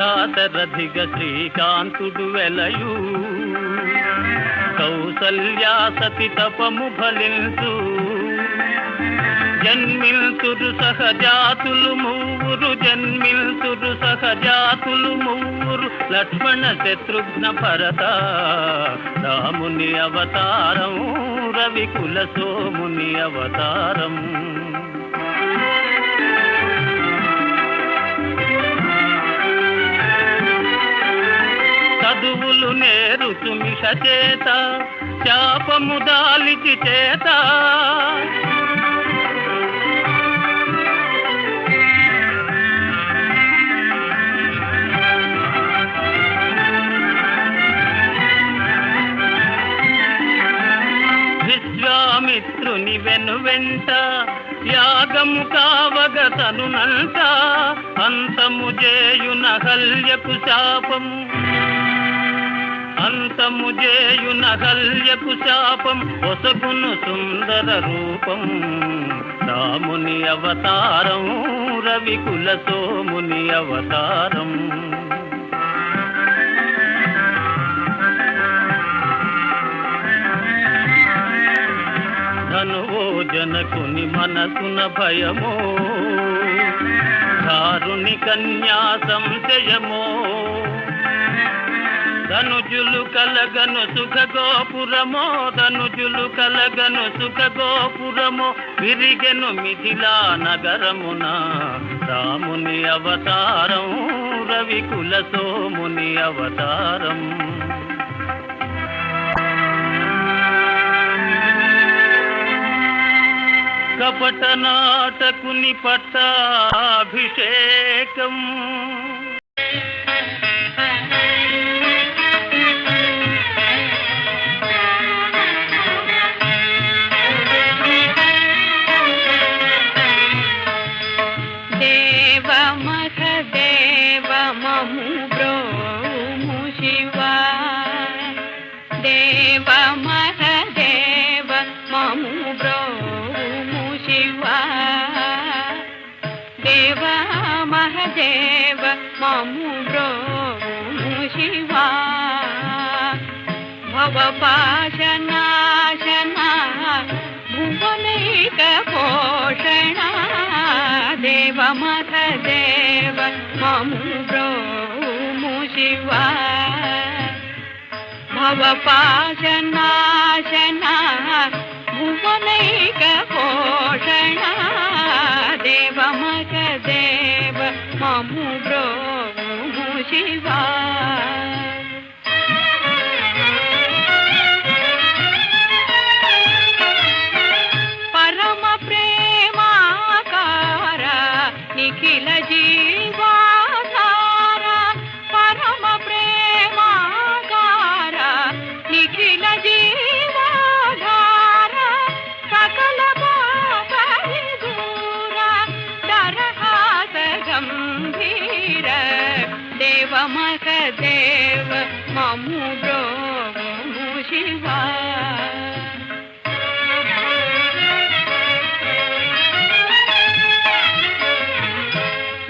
దాశరథిగ శ్రీకాంతుడు వెలయు. కౌసల్యా సతి తపము ఫలించు జన్మిల్తురు సహజాతులు మూవురు జన్మిల్తురు సహజాతులు మూవురు లక్ష్మణ శత్రుఘ్న భరత రాముని అవతారం రవికుల సోముని అవతారం. చదువులు నేరుచు మిష చేత శాపము దాలికి చేత. విశ్వామిత్రుని వెను వెంట యాగము కావగ తనునంట అంతము చేయున హల్యకు శాపము అంతము చేయున హల్యకు శాపం ఒసగును సుందర రూపం. రాముని అవతారం రవికుల సోముని అవతారం. ధనువో జనకుని మనసున భయమో దారుని కన్యా సంశయమో ధనుజులు కలగను సుఖ గోపురమో ధనుజులు కలగను సుఖ గోపురమో విరిగెను మిథిలా నగరమున. రాముని అవతారం రవికుల సోముని అవతారం. కపట నాటకుని పట్టాభిషేకం. व मम शिवा। भवपाशनाशना भुवनैकपोषणा देवमथ देव मम प्रो शिवा। भवपाशनाशना भुवनैकपोषण Shiva. ಕಮಕದೇವ ಮಮುಡೋ ಶಿವ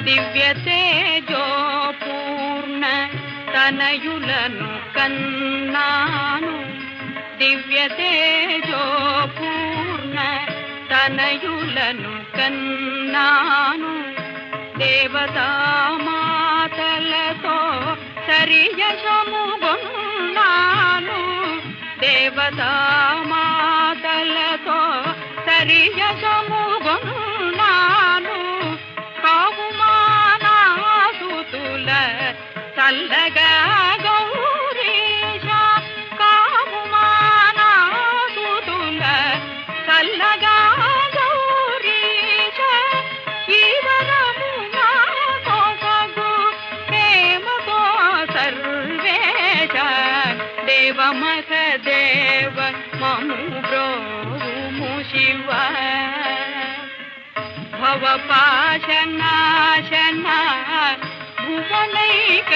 ದಿವ್ಯ ತೇಜೋ ಪೂರ್ಣ ತನಯುಲನು ಕನ್ನಾನು ದಿವ್ಯ ತೇಜೋ ಪೂರ್ಣ ತನಯುಲನು ಕನ್ನಾನು ದೇವತಾ దేవతామాతలతో సరియశముగొన్నాను కావుమానాసుతుల చల్లగా గౌరీశ కావుమానాసుతుల చల్లగా గౌరీశ ब्रोमु शिव भवपाशनाशना भुवनैकपोषण